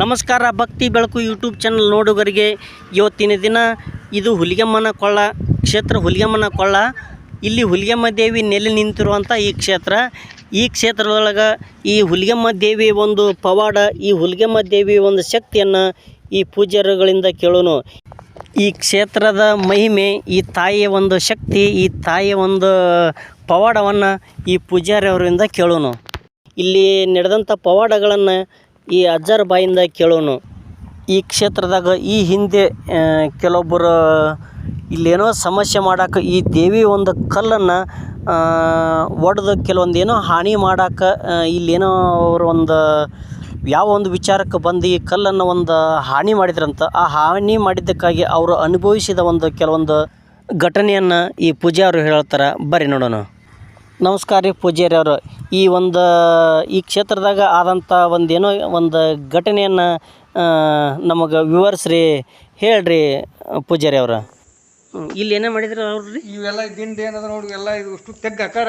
ನಮಸ್ಕಾರ, ಭಕ್ತಿ ಬೆಳಕು ಯೂಟ್ಯೂಬ್ ಚಾನಲ್ ನೋಡುಗರಿಗೆ. ಇವತ್ತಿನ ದಿನ ಇದು ಹುಲಿಗೆಮ್ಮನ ಕೊಳ್ಳ, ಕ್ಷೇತ್ರ ಹುಲಿಗೆಮ್ಮನ ಕೊಳ್ಳ. ಇಲ್ಲಿ ಹುಲಿಗೆಮ್ಮ ದೇವಿ ನೆಲೆ ನಿಂತಿರುವಂಥ ಈ ಕ್ಷೇತ್ರ. ಈ ಕ್ಷೇತ್ರದೊಳಗೆ ಈ ಹುಲಿಗೆಮ್ಮ ದೇವಿ ಒಂದು ಪವಾಡ, ಈ ಹುಲಿಗೆಮ್ಮ ದೇವಿ ಒಂದು ಶಕ್ತಿಯನ್ನು ಈ ಪೂಜಾರಿಗಳಿಂದ ಕೇಳೋನು. ಈ ಕ್ಷೇತ್ರದ ಮಹಿಮೆ, ಈ ತಾಯಿಯ ಒಂದು ಶಕ್ತಿ, ಈ ತಾಯಿಯ ಒಂದು ಪವಾಡವನ್ನು ಈ ಪೂಜಾರಿಯವರಿಂದ ಕೇಳೋನು. ಇಲ್ಲಿ ನಡೆದಂಥ ಪವಾಡಗಳನ್ನು ಈ ಅಜ್ಜರ ಬಾಯಿಂದ ಕೇಳೋನು. ಈ ಕ್ಷೇತ್ರದಾಗ ಈ ಹಿಂದೆ ಕೆಲವೊಬ್ಬರು, ಇಲ್ಲೇನೋ ಸಮಸ್ಯೆ ಮಾಡಾಕ ಈ ದೇವಿ ಒಂದು ಕಲ್ಲನ್ನು ಒಡೆದು ಕೆಲವೊಂದು ಏನೋ ಹಾನಿ ಮಾಡಾಕ ಇಲ್ಲೇನೋ ಅವರು ಒಂದು ಯಾವ ಒಂದು ವಿಚಾರಕ್ಕೆ ಬಂದು ಈ ಕಲ್ಲನ್ನು ಒಂದು ಹಾನಿ ಮಾಡಿದ್ರಂತ, ಆ ಹಾನಿ ಮಾಡಿದ್ದಕ್ಕಾಗಿ ಅವರು ಅನುಭವಿಸಿದ ಒಂದು ಕೆಲವೊಂದು ಘಟನೆಯನ್ನು ಈ ಪೂಜಾರು ಹೇಳ್ತಾರೆ. ಬರ್ರಿ ನೋಡೋಣ. ನಮಸ್ಕಾರ ರೀ ಪೂಜಾರಿ ಅವರು. ಈ ಒಂದು ಈ ಕ್ಷೇತ್ರದಾಗ ಆದಂಥ ಒಂದು ಏನೋ ಒಂದು ಘಟನೆಯನ್ನು ನಮಗೆ ವಿವರಿಸ್ರಿ ಹೇಳ್ರಿ ಪೂಜಾರಿ ಅವರು. ಇಲ್ಲಿ ಏನೇ ಮಾಡಿದ್ರು ಅವ್ರಿ ಇವೆಲ್ಲ ದಿಂಡು ಏನದ ನೋಡಿ ಎಲ್ಲ ಇದು ಅಷ್ಟು ತೆಗ್ಗ ಹಾಕಾರ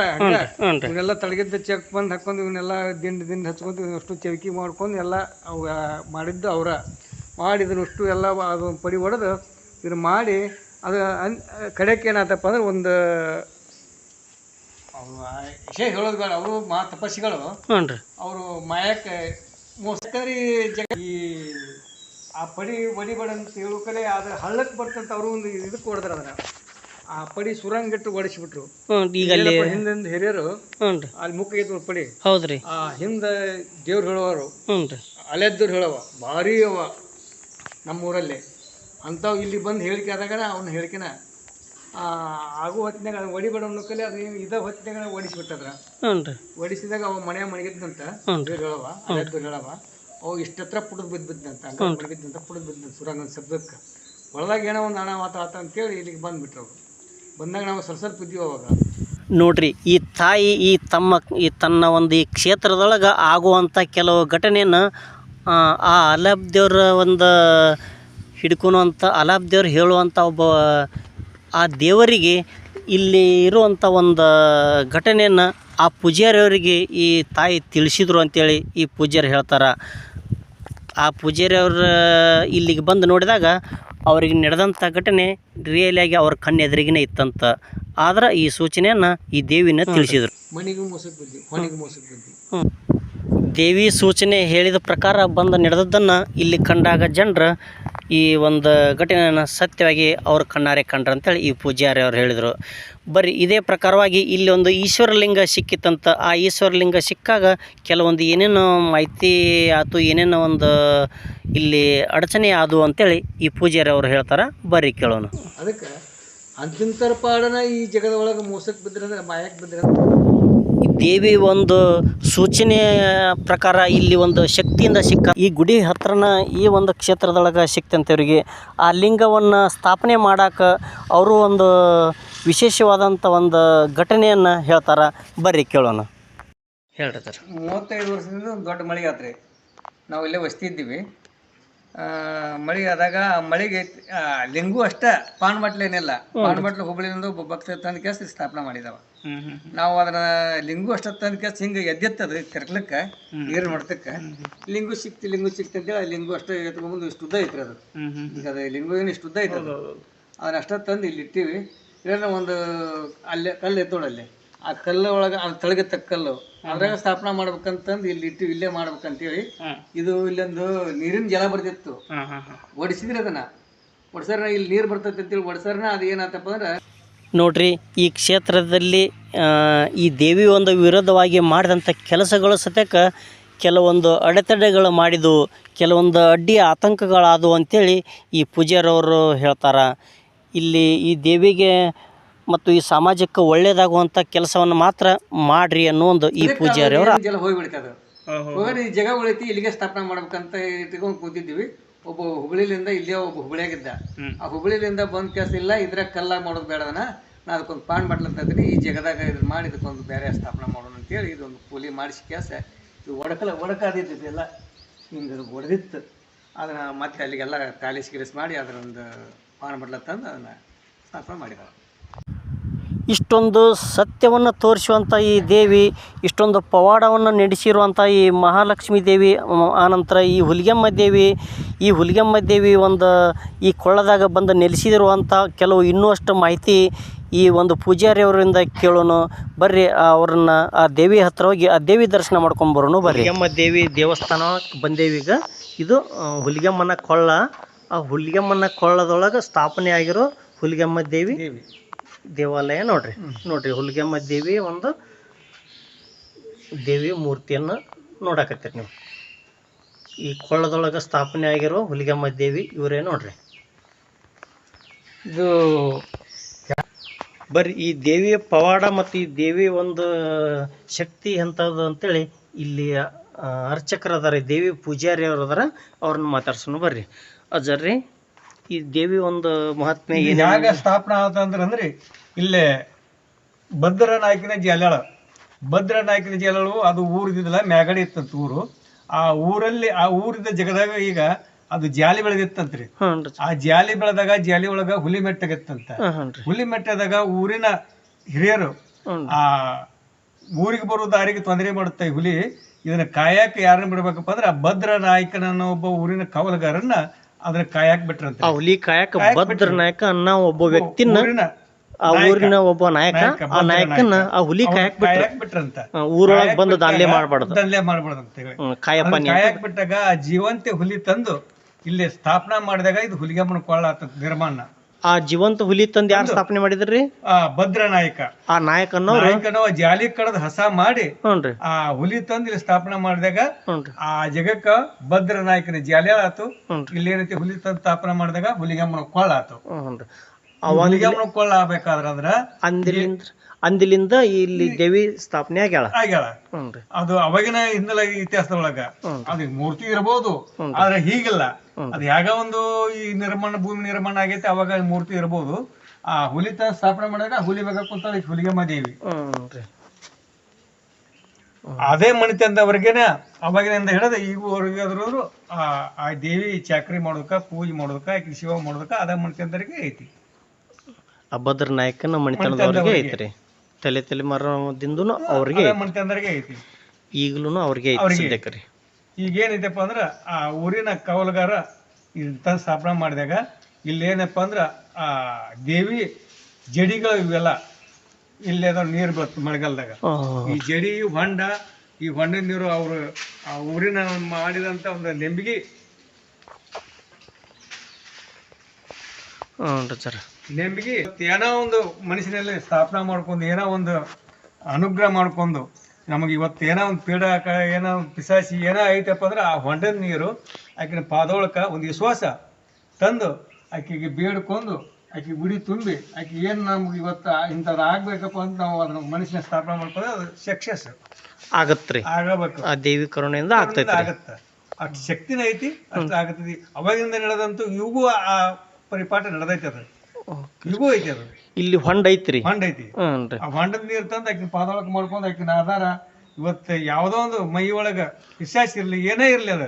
ಇವನ್ನೆಲ್ಲ ತಳಗಿದ್ದ ಚೆಕ್ ಬಂದು ಹಾಕೊಂಡು ಇವನ್ನೆಲ್ಲ ದಿಂಡು ದಿಂಡು ಹಚ್ಕೊಂಡು ಅಷ್ಟು ಚೌಕಿ ಮಾಡ್ಕೊಂಡು ಎಲ್ಲ ಅವ ಮಾಡಿದ್ದು ಅವರ. ಮಾಡಿ ಅಷ್ಟು ಎಲ್ಲ ಅದು ಪಡಿ ಹೊಡೆದು ಇದನ್ನು ಮಾಡಿ ಅದು ಅನ್ ಕಡೆಗೆ ಏನಾತಪ್ಪ ಅಂದ್ರೆ ಒಂದು ಅವ್ರು ವಿಷಯ ಹೇಳೋದು ಬೇಡ. ಅವರು ಮಾ ತಪಸ್ಸಿಗಳು ಹ್ಞೂ ರೀ ಅವರು ಮಾಯಕ್ಕೆ ಮೋಸ್ತರಿ ಜಗ ಈ ಆ ಪಡಿ ಬಡಿಬೇಡ ಅಂತ ಹೇಳೋ ಅದ್ರ ಹಳ್ಳಕ್ಕೆ ಬರ್ತಂತ ಅವರು ಒಂದು ಇದಕ್ಕೆ ಹೊಡೆದ್ರ ಅದನ್ನ. ಆ ಪಡಿ ಸುರಂಗಿಟ್ಟು ಹೊಡಿಸ್ಬಿಟ್ರು ಹ್ಞೂ ಈಗ ಅಲ್ಲಿ ಹಿಂದಿಂದ ಹಿರಿಯರು? ಹ್ಞೂ ರೀ ಅಲ್ಲಿ ಮುಖ ಇದ್ರು ಪಡಿ. ಹೌದು ಆ ಹಿಂದೆ ದೇವ್ರು ಹೇಳೋರು. ಹ್ಞೂ ರೀ ಅಲೆದ್ದವ್ರು ಹೇಳವ. ಭಾರಿ ಅವ ನಮ್ಮೂರಲ್ಲಿ. ಅಂಥವು ಇಲ್ಲಿ ಬಂದು ಹೇಳಿಕೆ ಆದಾಗ ಅವ್ನ ಹೇಳಿಕೆನ ಆಗು ಹೊತ್ತಿನಾಗ ಅದು ಹೊಡಿಬೇಡ ಅನ್ನೋ ಕಲೆ ಅದು ಇದ ಹೊತ್ತಿನಾಗ ಓಡಿಸಿಬಿಟ್ಟದ್ರ? ಹ್ಞೂ ರೀ ಹೊಡಿಸಿದಾಗ ಅವ ಮನೆ ಹ್ಞೂ ದೇವ್ರು ಹೇಳವ? ಅಲೆದ್ದವ್ರು ಹೇಳವ? ಅವು ಇಷ್ಟತ್ರ ಪುಡದ್ ಬಿದ್ದು ಬಿದ್ದಂತ ಮಣಗಿದ್ದಂತ ಪುಡದ್ ಬಿದ್ದಂತ ಸುರಂಗ ಶಬ್ದಕ್ಕೆ. ಒಳದಾಗ ಏನೋ ಒಂದು ಹಣ ಆತ ಆತ ಅಂತೇಳಿ ಇಲ್ಲಿಗೆ ಬಂದ್ಬಿಟ್ರು ಅವ್ರು. ಬಂದಾಗ ನಾವು ಸ್ವಲ್ಪ ಸ್ವಲ್ಪ ಇದ್ದೀವಿ ಅವಾಗ. ನೋಡ್ರಿ ಈ ತಾಯಿ ಈ ತಮ್ಮ ಈ ತನ್ನ ಒಂದು ಈ ಕ್ಷೇತ್ರದೊಳಗೆ ಆಗುವಂಥ ಕೆಲವು ಘಟನೆಯನ್ನು ಆ, ಆ ಅಲಾಬ್ ದೇವ್ರ ಒಂದು ಹಿಡ್ಕೊಳುವಂಥ ಅಲಾಬ್ ದೇವ್ರು ಹೇಳುವಂಥ ಒಬ್ಬ ಆ ದೇವರಿಗೆ ಇಲ್ಲಿ ಇರುವಂಥ ಒಂದು ಘಟನೆಯನ್ನು ಆ ಪೂಜಾರಿಯವರಿಗೆ ಈ ತಾಯಿ ತಿಳಿಸಿದ್ರು ಅಂತೇಳಿ ಈ ಪೂಜಾರಿ ಹೇಳ್ತಾರೆ. ಆ ಪೂಜಾರಿ ಅವ್ರ ಇಲ್ಲಿಗೆ ಬಂದು ನೋಡಿದಾಗ ಅವರಿಗೆ ನಡೆದಂಥ ಘಟನೆ ರಿಯಲಿಯಾಗಿ ಅವ್ರ ಕಣ್ಣೆದುರಿಗಿನೇ ಇತ್ತಂತ. ಆದ್ರೆ ಈ ಸೂಚನೆಯನ್ನು ಈ ದೇವಿನ ತಿಳಿಸಿದರು. ದೇವಿ ಸೂಚನೆ ಹೇಳಿದ ಪ್ರಕಾರ ಬಂದು ನಡೆದದ್ದನ್ನು ಇಲ್ಲಿ ಕಂಡಾಗ ಜನರು ಈ ಒಂದು ಘಟನೆಯನ್ನು ಸತ್ಯವಾಗಿ ಅವ್ರ ಕಣ್ಣಾರೆ ಕಂಡ್ರು ಅಂತೇಳಿ ಈ ಪೂಜಾರಿ ಅವ್ರು ಹೇಳಿದರು. ಬರೀ ಇದೇ ಪ್ರಕಾರವಾಗಿ ಇಲ್ಲಿ ಒಂದು ಈಶ್ವರಲಿಂಗ ಸಿಕ್ಕಿತ್ತಂತ, ಆ ಈಶ್ವರಲಿಂಗ ಸಿಕ್ಕಾಗ ಕೆಲವೊಂದು ಏನೇನೋ ಮಾಹಿತಿ ಆತು ಏನೇನೋ ಒಂದು ಇಲ್ಲಿ ಅಡಚಣೆ ಆದವು ಅಂತೇಳಿ ಈ ಪೂಜಾರಿ ಅವ್ರು ಹೇಳ್ತಾರೆ. ಬರ್ರಿ ಕೇಳೋಣ. ಅದಕ್ಕೆ ಅಂತಿಂತರ ಪಾಡನ ಈ ಜಗದೊಳಗೆ ಮೋಸಕ್ಕೆ ಬಿದ್ರಂದ್ರೆ ಮಾಯಕ್ಕೆ ಬಿದ್ದರೆ ದೇವಿ ಒಂದು ಸೂಚನೆ ಪ್ರಕಾರ ಇಲ್ಲಿ ಒಂದು ಶಕ್ತಿಯಿಂದ ಸಿಕ್ಕ ಈ ಗುಡಿ ಹತ್ರನ ಈ ಒಂದು ಕ್ಷೇತ್ರದೊಳಗೆ ಸಿಕ್ತಂತವ್ರಿಗೆ ಆ ಲಿಂಗವನ್ನು ಸ್ಥಾಪನೆ ಮಾಡಕ್ಕೆ ಅವರು ಒಂದು ವಿಶೇಷವಾದಂಥ ಒಂದು ಘಟನೆಯನ್ನು ಹೇಳ್ತಾರೆ. ಬರ್ರಿ ಕೇಳೋಣ. ಹೇಳ್ರಿ ಸರ್. ಮೂವತ್ತೈದು ವರ್ಷದಿಂದ ಒಂದು ದೊಡ್ಡ ಮಳೆ ಆತ್ರಿ. ನಾವು ಇಲ್ಲೇ ವಸ್ತಿ ಇದ್ದೀವಿ. ಆ, ಮಳೆ ಆದಾಗ ಆ ಮಳೆಗೆ ಆ, ಲಿಂಗು ಅಷ್ಟ ಪಾನ್ ಬಾಟ್ಲೇನಿಲ್ಲ ಪಾನ್ ಬಾಟ್ಲು ಹುಬ್ಬಳ್ಳಿಯಿಂದ ಒಬ್ಬ ಭಕ್ತ ತಂದ ಕೇಸ್ ಸ್ಥಾಪನೆ ಮಾಡಿದವ. ನಾವು ಅದನ್ನ ಲಿಂಗು ಅಷ್ಟ ತಂದ ಕೇಸ್ ಹಿಂಗೆ ಎದ್ದೆತ್ತದ ಕರ್ಕ್ಲಕ್ಕ ನೀರು ನೋಡ್ತಕ್ಕ ಲಿಂಗು ಸಿಕ್ತಿ ಲಿಂಗು ಸಿಕ್ತಿ ಅಂತೇಳಿ ಲಿಂಗು ಅಷ್ಟೇ ಎತ್ಕೊಂಡ್ಬಂದು ಇಷ್ಟು ಉದ್ದ ಐತ್ರಿ ಅದು. ಈಗ ಅದು ಲಿಂಗು ಏನು ಇಷ್ಟು ಉದ್ದ ಐತೆ ಅದು. ಅದನ್ನ ಅಷ್ಟ ತಂದು ಇಲ್ಲಿ ಇಟ್ಟಿವಿ. ಇಲ್ಲ ಒಂದು ಅಲ್ಲೇ ಕಲ್ಲು ಎತ್ತೋಳ ಅಲ್ಲಿ. ಆ ಕಲ್ಲು ಒಳಗೆ ಅದು ತಳಗಿತ್ತ ಕಲ್ಲು. ಅದ್ರಾಗ ಸ್ಥಾಪನಾ ಮಾಡ್ಬೇಕಂತಂದು ಇಲ್ಲಿ ಇಟ್ಟು ಇಲ್ಲೇ ಮಾಡ್ಬೇಕಂತೇಳಿ ಇದು ಇಲ್ಲೊಂದು ನೀರಿನ ಜಲ ಬರ್ತಿತ್ತು ಒಡಿಸಿದ್ರಿ ಅದನ್ನ. ಒಡ್ಸರ್ನ ಇಲ್ಲಿ ನೀರು ಬರ್ತೈತೆ ಅಂತೇಳಿ ಒಡ್ಸರ್ನ ಅದು ಏನಾತಪ್ಪ ಅಂದ್ರೆ ನೋಡ್ರಿ ಈ ಕ್ಷೇತ್ರದಲ್ಲಿ ಈ ದೇವಿ ಒಂದು ವಿರೋಧವಾಗಿ ಮಾಡಿದಂಥ ಕೆಲಸಗಳು ಸತ್ಯಕ್ಕೆ ಕೆಲವೊಂದು ಅಡೆತಡೆಗಳು ಮಾಡಿದವು ಕೆಲವೊಂದು ಅಡ್ಡಿ ಆತಂಕಗಳಾದವು ಅಂಥೇಳಿ ಈ ಪೂಜಾರವರು ಹೇಳ್ತಾರೆ. ಇಲ್ಲಿ ಈ ದೇವಿಗೆ ಮತ್ತು ಈ ಸಮಾಜಕ್ಕೆ ಒಳ್ಳೇದಾಗುವಂತ ಕೆಲಸವನ್ನು ಮಾತ್ರ ಮಾಡ್ರಿ ಅನ್ನೋ ಒಂದು ಈ ಪೂಜಾರಿಯವರು ಅವರ. ಜಲ ಹೋಗ್ಬಿಡ್ತದೆ ಹೋಗಿ ಈ ಜಾಗ ಉಳಿತಿ ಇಲ್ಲಿಗೆ ಸ್ಥಾಪನೆ ಮಾಡ್ಬೇಕಂತ ಇಟ್ಕೊಂಡು ಕೂತಿದ್ದೀವಿ. ಒಬ್ಬ ಹುಬ್ಳಿಲಿಂದ ಇಲ್ಲಿ ಒಬ್ಬ ಹುಬ್ಳಿಯಾಗಿದ್ದ. ಆ ಹುಬ್ಳಿಲಿಂದ ಬಂದ್ ಕೆಲಸ ಇಲ್ಲ ಇದ್ರ ಕಲ್ಲ ಮಾಡೋದು ಬೇಡದನ ನಾ ಅದಕ್ಕೊಂದು ಪಾನ್ ಮಾಡ್ಲಂತಿದ್ದೀನಿ ಈ ಜಗದಾಗ ಇದನ್ನ ಮಾಡಿ ಇದಕ್ಕೊಂದು ಬೇರೆ ಸ್ಥಾಪನೆ ಮಾಡೋಣ ಅಂತೇಳಿ ಇದೊಂದು ಕೂಲಿ ಮಾಡಿಸಿ ಕೆಲಸ. ಇದು ಒಡಕಲ ಒಡಕಾದಿತ್ತು ಎಲ್ಲ. ಹಿಂಗೆ ಒಡೆದಿತ್ತು. ಅದನ್ನ ಮತ್ತೆ ಅಲ್ಲಿಗೆಲ್ಲ ತಾಲಿಸ್ ಗಿಲಿಸ್ ಮಾಡಿ ಅದರೊಂದು ಪಾನ್ ಮಾಡ್ಲತ್ತಂದು ತಂದು ಅದನ್ನ ಸ್ಥಾಪನೆ ಮಾಡಿದ್ದಾರೆ. ಇಷ್ಟೊಂದು ಸತ್ಯವನ್ನು ತೋರಿಸುವಂಥ ಈ ದೇವಿ ಇಷ್ಟೊಂದು ಪವಾಡವನ್ನು ನಡೆಸಿರುವಂಥ ಈ ಮಹಾಲಕ್ಷ್ಮೀ ದೇವಿ ಆನಂತರ ಈ ಹುಲಿಗೆಮ್ಮ ದೇವಿ ಈ ಹುಲಿಗೆಮ್ಮ ದೇವಿ ಒಂದು ಈ ಕೊಳ್ಳದಾಗ ಬಂದು ನೆಲೆಸಿರುವಂಥ ಕೆಲವು ಇನ್ನೂ ಅಷ್ಟು ಮಾಹಿತಿ ಈ ಒಂದು ಪೂಜಾರಿ ಅವರಿಂದ ಕೇಳೋಣ. ಬರ್ರಿ ಅವ್ರನ್ನ ಆ ದೇವಿ ಹತ್ರ ಹೋಗಿ ಆ ದೇವಿ ದರ್ಶನ ಮಾಡ್ಕೊಂಡು ಬರೋಣ ಬರ್ರಿ. ಹುಲಿಗೆಮ್ಮ ದೇವಿ ದೇವಸ್ಥಾನ ಬಂದೇವಿ ಈಗ. ಇದು ಹುಲಿಗೆಮ್ಮನ ಕೊಳ್ಳ. ಆ ಹುಲಿಗೆಮ್ಮನ ಕೊಳ್ಳದೊಳಗೆ ಸ್ಥಾಪನೆ ಆಗಿರೋ ಹುಲಿಗೆಮ್ಮ ದೇವಿ. ದೇವಿ. ದೇವಾಲಯ ನೋಡ್ರಿ. ನೋಡ್ರಿ ಹುಲಿಗೆಮ್ಮ ದೇವಿ ಒಂದು ದೇವಿ ಮೂರ್ತಿಯನ್ನು ನೋಡಕತ್ತೀರಿ ನೀವು. ಈ ಕೊಳ್ಳದೊಳಗೆ ಸ್ಥಾಪನೆ ಆಗಿರೋ ಹುಲಿಗೆಮ್ಮ ದೇವಿ ಇವರೇ ನೋಡ್ರಿ. ಇದು ಬರ್ರಿ ಈ ದೇವಿಯ ಪವಾಡ ಮತ್ತು ಈ ದೇವಿ ಒಂದು ಶಕ್ತಿ ಎಂಥದ್ದು ಅಂತೇಳಿ ಇಲ್ಲಿ ಅರ್ಚಕರು ಅದಾರ ದೇವಿ ಪೂಜಾರಿ ಅವ್ರು ಅದಾರ ಅವ್ರನ್ನ ಮಾತಾಡ್ಸೋಣ ಬರ್ರಿ. ಅಜರ್ರಿ ಈ ದೇವಿ ಒಂದು ಮಹಾತ್ಮೆ ಯಾಗ ಸ್ಥಾಪನೆ ಆತಂದ್ರ ಅಂದ್ರೆ ಇಲ್ಲೇ ಭದ್ರ ನಾಯಕನ ಜಲಾಳ ಭದ್ರ ನಾಯಕನ ಜಲಾಳು ಅದು ಊರಿದಿಲ್ಲ ಮ್ಯಾಗಡಿ ಇತ್ತಂತ ಊರು. ಆ ಊರಲ್ಲಿ ಆ ಊರಿದ್ದ ಜಗದಾಗ ಈಗ ಅದು ಜಾಲಿ ಬೆಳೆದಿತ್ತಂತ್ರಿ ಆ ಜಾಲಿ ಬೆಳೆದಾಗ ಜಾಲಿ ಒಳಗ ಹುಲಿ ಮೆಟ್ಟಗಿತ್ತಂತ. ಹುಲಿ ಮೆಟ್ಟದಾಗ ಊರಿನ ಹಿರಿಯರು ಆ ಊರಿಗೆ ಬರೋ ದಾರಿಗೆ ತೊಂದರೆ ಮಾಡುತ್ತೆ ಹುಲಿ ಇದನ್ನ ಕಾಯಕ್ಕೆ ಯಾರನ್ನ ಬಿಡ್ಬೇಕಪ್ಪ ಅಂದ್ರೆ ಆ ಭದ್ರ ನಾಯಕನ ಒಬ್ಬ ಊರಿನ ಕಾವಲುಗಾರನ್ನ ಅದನ್ನ ಕಾಯಕ್ ಬಿಟ್ರಂತೆ ಆ ಹುಲಿ ಕಾಯಕ ಭದ್ರ ನಾಯಕ ಅನ್ನೋ ಒಬ್ಬ ವ್ಯಕ್ತಿನ ಆ ಊರಿನ ಒಬ್ಬ ನಾಯಕ ಆ ನಾಯಕನ ಆ ಹುಲಿ ಕಾಯಕ್ ಬಿಟ್ರ. ಕಾಯಕ್ ಬಿಟ್ರಂತ ಊರೊಳಗೆ ಬಂದು ದಾಂಧಲೆ ಮಾಡಬಾರ್ದು. ದಂಧೆ ಮಾಡ್ಬಾರ್ದು ಅಂತ ಹೇಳಿ. ಕಾಯಪ್ಪ ಅದನ್ನ ಕಾಯಕ್ ಬಿಟ್ಟಾಗ ಆ ಜೀವಂತ ಹುಲಿ ತಂದು ಇಲ್ಲಿ ಸ್ಥಾಪನಾ ಮಾಡಿದಾಗ ಇದು ಹುಲಿಗಮ್ಮನ ಕೊಳ್ಳ ಆತ ನಿರ್ಮಾಣ. ಆ ಜೀವಂತ ಹುಲಿ ತಂದು ಯಾರು ಸ್ಥಾಪನೆ ಮಾಡಿದ್ರಿ? ಆ ಭದ್ರ ನಾಯಕ. ಆ ನಾಯಕ ನಾಯಕನ ಜಾಲಿ ಕಡದ ಹಸ ಮಾಡಿ ಹ್ಞೂನ್ರಿ ಆ ಹುಲಿ ತಂದು ಇಲ್ಲಿ ಸ್ಥಾಪನೆ ಮಾಡಿದಾಗ ಹ್ಞೂನ್ರಿ ಆ ಜಗಕ್ಕ ಭದ್ರ ನಾಯಕನ ಜಾಲಿ ಆತು. ಹ್ಞೂನ್ರಿ ಇಲ್ಲಿ ಏನೈತಿ ಹುಲಿ ತಂದು ಸ್ಥಾಪನೆ ಮಾಡಿದಾಗ ಹುಲಿಗಮ್ಮನ ಕೊಳ್ಳ ಆತು. ಹ್ಞೂನ್ರಿ ಹುಲಿಗಮ್ಮನ ಕೊಳ್ಳ ಆಗ್ಬೇಕಾದ್ರ ಅಂದ್ರ ಅಂದಿಲಿಂದ ಅಂದಿಲಿಂದ ಇಲ್ಲಿ ದೇವಿ ಸ್ಥಾಪನೆ ಆಗ್ಯಾಳ. ಆಗ್ಯಾಳ. ಅದು ಅವಾಗಿನ ಹಿನ್ನೆಲೆ ಇತಿಹಾಸದೊಳಗ. ಅದು ಮೂರ್ತಿ ಇರಬಹುದು. ಆದ್ರೆ ಹೀಗಿಲ್ಲ. ಅದು ಯಾಗ ಒಂದು ಈ ನಿರ್ಮಾಣ ಭೂಮಿ ನಿರ್ಮಾಣ ಆಗೈತೆ ಅವಾಗ ಮೂರ್ತಿ ಇರಬಹುದು ಆ ಹುಲಿ ತ ಸ್ಥಾಪನೆ ಮಾಡಿದಾಗ ಹುಲಿ ಬೇಕಾ ಕುಂತ ಹುಲಿಗಮ್ಮ ದೇವಿ. ಅದೇ ಮಣಿತಂದವರೆಗೆನ ಅವಾಗಿನಿಂದ ಹಿಡಿದ ಈಗವರೆಗಾದ್ರು ಆ ಆ ದೇವಿ ಚಾಕ್ರಿ ಮಾಡೋದಕ್ಕ ಪೂಜೆ ಮಾಡೋದಕ್ಕ ಶಿವ ಮಾಡೋದಕ್ಕ ಅದೇ ಮಣಿತಂದರಿಗೆ ಐತಿ. ಅಭದ್ರ ನಾಯಕನ ಮಣಿತನದವ್ರಿಗೆ ಐತ್ರಿ. ತಲೆ ತಲೆ ಮರದಿಂದನು ಅವ್ರಿಗೆ ಅದೇ ಮಣಿತಂದರಿಗೆ ಐತಿ. ಈಗಲೂ ಅವ್ರಿಗೆ ಐತಿ. ಸದ್ಯಕ್ಕೆ ಈಗ ಏನೈತಪ್ಪ ಅಂದ್ರ ಆ ಊರಿನ ಕಾವಲುಗಾರ ಇಂಥ ಸ್ಥಾಪನೆ ಮಾಡಿದಾಗ ಇಲ್ಲಿ ಏನಪ್ಪ ಅಂದ್ರ ಆ ದೇವಿ ಜಡಿಗಳು ಇವೆಲ್ಲ ಇಲ್ಲಿ ಅದಾವ ನೀರು ಬರ್ತದೆ ಮಳೆಗಾಲದಾಗ. ಈ ಜಡಿ ಹೊಂಡ ಈ ಹೊಂಡದ ನೀರು ಅವರು ಆ ಊರಿನ ಮಾಡಿದಂತ ಒಂದು ನೆಂಬಿಗೆ ಹ್ಞೂ ಸರ್. ನೆಂಬಿಗೆ ಏನೋ ಒಂದು ಮನುಷ್ಯನಲ್ಲಿ ಸ್ಥಾಪನೆ ಮಾಡ್ಕೊಂಡು ಏನೋ ಒಂದು ಅನುಗ್ರಹ ಮಾಡ್ಕೊಂಡು ನಮಗೆ ಇವತ್ತು ಏನೋ ಒಂದು ಪೀಡಾಕ ಏನೋ ಒಂದು ಪಿಸಾಸಿ ಏನೋ ಐತಪ್ಪ ಅಂದ್ರೆ ಆ ಹೊಂಡದ ನೀರು ಆಕಿನ ಪಾದೊಳಕ ಒಂದು ವಿಶ್ವಾಸ ತಂದು ಆಕೆಗೆ ಬೇಡ್ಕೊಂಡು ಆಕೆ ಗುಡಿ ತುಂಬಿ ಆಕೆ ಏನು ನಮ್ಗೆ ಇವತ್ತು ಇಂಥದ್ದು ಆಗ್ಬೇಕಪ್ಪ ಅಂತ ನಾವು ಅದನ್ನ ಮನುಷ್ಯನ ಸ್ಥಾಪನೆ ಮಾಡ್ಕೊಂಡ್ರೆ ಅದು ಸಕ್ಸಸ್ ಆಗತ್ರಿ. ಆಗಬೇಕು. ಆ ದೇವಿ ಕರುಣೆಯಿಂದ ಆಗ್ತೈತೆ ಆಗತ್ತೆ. ಅಷ್ಟು ಶಕ್ತಿನ ಐತಿ ಅಷ್ಟು ಆಗತ್ತದಿ ಅವಾಗಿಂದ ನಡೆದಂತೂ ಇವಾಗೂ ಆ ಪರಿಪಾಠ ನಡೆದೈತಿ ಅದು. ಇವಾಗೂ ಐತಿ ಅದು. ಇಲ್ಲಿ ಹೊಂಡ ಐತ್ರಿ. ಹೊಂಡ ಐತಿ ಆ ಹೊಂಡದ ನೀರು ತಂದು ಆಕಿನ ಪಾದೊಳಕ ಮಾಡ್ಕೊಂಡು ಆಕಿನ ಆಧಾರ ಇವತ್ತು ಯಾವುದೋ ಒಂದು ಮೈ ಒಳಗ ವಿಶ್ವಾಸ ಇರ್ಲಿ ಏನೇ ಇರ್ಲಿ ಅದ.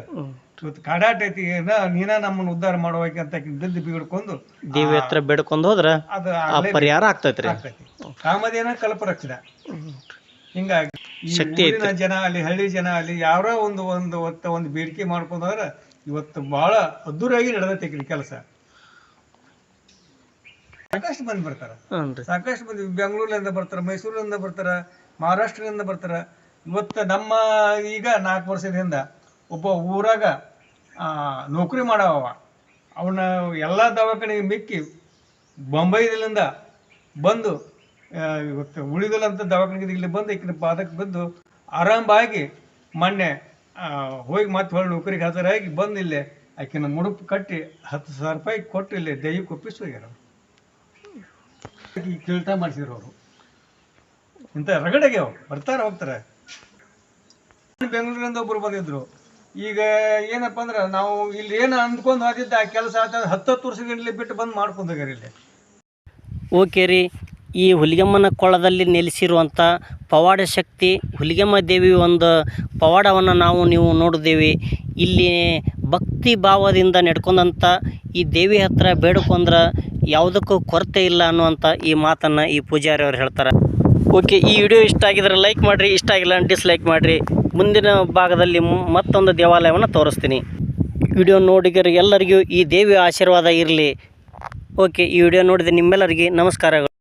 ಇವತ್ತು ಕಾಡಾಟ ಐತಿ ಏನ ನೀನ ನಮ್ಮನ್ನ ಉದ್ಧಾರ ಮಾಡೋಕೆ ಅಂತ ಆಕಿನ ಬಿದ್ದು ಬಿಗಡ್ಕೊಂಡು ದೇವಿ ಹತ್ರ ಬೇಡ್ಕೊಂಡ್ ಹೋದ್ರ ಅದು ಪರಿಹಾರ ಆಗ್ತೈತ್ರಿ. ಕಾಮದೇನ ಕಾಮಧೇನ ಕಲ್ಪರಕ್ಷಣ ಹಿಂಗಾಗಿ ಶಕ್ತಿ ಜನ ಅಲ್ಲಿ ಹಳ್ಳಿ ಜನ ಅಲ್ಲಿ ಯಾರೋ ಒಂದು ಒಂದು ಒತ್ತ ಒಂದು ಬೇಡಿಕೆ ಮಾಡ್ಕೊಂಡ್ರೆ ಇವತ್ತು ಬಹಳ ಅದ್ದೂರಿಯಾಗಿ ನಡೆದೈತಿ ಕೆಲಸ. ಸಾಕಷ್ಟು ಮಂದಿ ಬರ್ತಾರೆ. ಸಾಕಷ್ಟು ಮಂದಿ ಬೆಂಗಳೂರಿಂದ ಬರ್ತಾರ ಮೈಸೂರಿಂದ ಬರ್ತಾರ ಮಹಾರಾಷ್ಟ್ರದಿಂದ ಬರ್ತಾರ. ಇವತ್ತು ನಮ್ಮ ಈಗ ನಾಲ್ಕು ವರ್ಷದಿಂದ ಒಬ್ಬ ಊರಾಗ ಆ, ನೌಕರಿ ಮಾಡವ ಅವನ ಎಲ್ಲ ದವಾಖಾನೆಗೆ ಮಿಕ್ಕಿ ಬೊಂಬೈದಿಂದ ಬಂದು ಇವತ್ತು ಉಳಿದಲ್ಲಂತ ದವಾಖಾನೆಗೆ ಇಲ್ಲಿ ಬಂದು ಈಕಿನ ಪಾದಕ್ಕೆ ಬಂದು ಆರಾಮಾಗಿ ಮೊನ್ನೆ ಹೋಗಿ ಮತ್ತೆ ಹೊಳ್ಳಿ ನೌಕರಿಗೆ ಹಾಜರಾಗಿ ಬಂದು ಇಲ್ಲೇ ಆಕಿನ ಮುಡುಪು ಕಟ್ಟಿ ಹತ್ತು ಸಾವಿರ ರೂಪಾಯಿ ಕೊಟ್ಟು ಇಲ್ಲಿ ದೈಹಿಕ ಒಪ್ಪಿಸಿ ಹೋಗ್ಯಾರ ಕಿರೀಟ ಮಾಡಿಸಿದ್ರು ಅವರು. ಇಂಥ ರಗಡೆಗೆ ಬರ್ತಾರ, ಹೋಗ್ತಾರೆ. ಬೆಂಗಳೂರಿಂದ ಒಬ್ರು ಬಂದಿದ್ರು. ಈಗ ಏನಪ್ಪ ಅಂದ್ರೆ ನಾವು ಇಲ್ಲಿ ಏನು ಅಂದ್ಕೊಂಡು ಹೋಗಿದ್ದ ಆ ಕೆಲಸ ಆತ ಹತ್ತತ್ತು ವರ್ಷಗಳಲ್ಲಿ ಬಿಟ್ಟು ಬಂದು ಮಾಡ್ಕೊಂಡು ಹೋಗ್ಯಾರ ಇಲ್ಲಿ. ಓಕೆ ರೀ, ಈ ಹುಲಿಗೆಮ್ಮನ ಕೊಳದಲ್ಲಿ ನೆಲೆಸಿರುವಂಥ ಪವಾಡ ಶಕ್ತಿ ಹುಲಿಗೆಮ್ಮ ದೇವಿ ಒಂದು ಪವಾಡವನ್ನು ನಾವು ನೀವು ನೋಡಿದ್ದೇವೆ. ಇಲ್ಲಿ ಭಕ್ತಿ ಭಾವದಿಂದ ನಡ್ಕೊಂಡಂಥ ಈ ದೇವಿ ಹತ್ರ ಬೇಡ್ಕೊಂಡ್ರೆ ಯಾವುದಕ್ಕೂ ಕೊರತೆ ಇಲ್ಲ ಅನ್ನುವಂಥ ಈ ಮಾತನ್ನು ಈ ಪೂಜಾರಿ ಅವ್ರು ಹೇಳ್ತಾರೆ. ಓಕೆ ಈ ವಿಡಿಯೋ ಇಷ್ಟ ಆಗಿದ್ರೆ ಲೈಕ್ ಮಾಡಿರಿ, ಇಷ್ಟ ಆಗಿಲ್ಲ ಡಿಸ್ಲೈಕ್ ಮಾಡಿರಿ. ಮುಂದಿನ ಭಾಗದಲ್ಲಿ ಮತ್ತೊಂದು ದೇವಾಲಯವನ್ನು ತೋರಿಸ್ತೀನಿ. ವಿಡಿಯೋ ನೋಡಿಗರಿಗೆಲ್ಲರಿಗೂ ಈ ದೇವಿಯ ಆಶೀರ್ವಾದ ಇರಲಿ. ಓಕೆ ಈ ವಿಡಿಯೋ ನೋಡಿದ ನಿಮ್ಮೆಲ್ಲರಿಗೆ ನಮಸ್ಕಾರಗಳು.